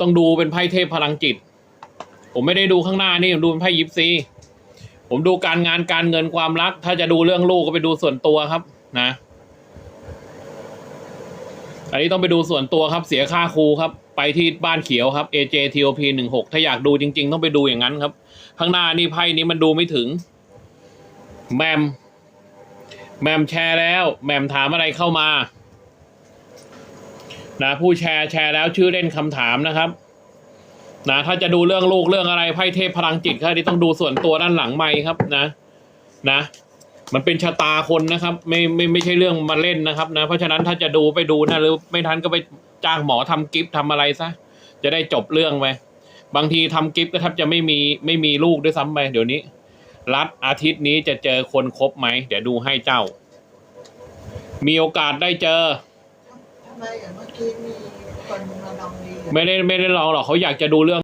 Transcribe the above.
ต้องดูเป็นไพ่เทพพลังจิต ผมไม่ได้ดูข้างหน้านี่ผมดูเป็นไพ่ยิปซีผมดูการงานการเงินความรัก ถ้าจะดูเรื่องลูกก็ไปดูส่วนตัวครับ นะอันนี้ต้องไปดูส่วนตัวครับเสียค่าครูครับ ไปที่บ้านเขียวครับ AJ TOP หนึ่งหกถ้าอยากดูจริง ๆ ต้องไปดูอย่างนั้นครับ ข้างหน้านี่ไพ่นี้มันดูไม่ถึง แมม แมมแชร์แล้ว แมมถามอะไรเข้ามา นะผู้แชร์แชร์แล้วชื่อเล่นคำถามนะครับนะถ้าจะดูเรื่องลูกเรื่องอะไรไพ่เทพพลังจิตครับที่ต้องดูส่วนตัวด้านหลังไม้ครับนะนะ มันเป็นชะตาคนนะครับ ไม่ไม่ไม่ใช่เรื่องมาเล่นนะครับนะเพราะฉะนั้นถ้าจะดูไปดูนะหรือไม่ทันก็ไปจ้างหมอทำกิฟต์ทำอะไรซะจะได้จบเรื่องไปบางทีทำกิฟต์ก็แทบจะไม่มีไม่มีลูกด้วยซ้ำไปเดี๋ยวนี้ รัฐอาทิตย์นี้จะเจอคนครบไหมเดี๋ยวดูให้เจ้า มีโอกาสได้เจอ ไมอะเมื่อกี้มีคนมาลองดีอะไม่ได้ไม่ได้ลองหรอกเขาอยากจะดูเรื่อง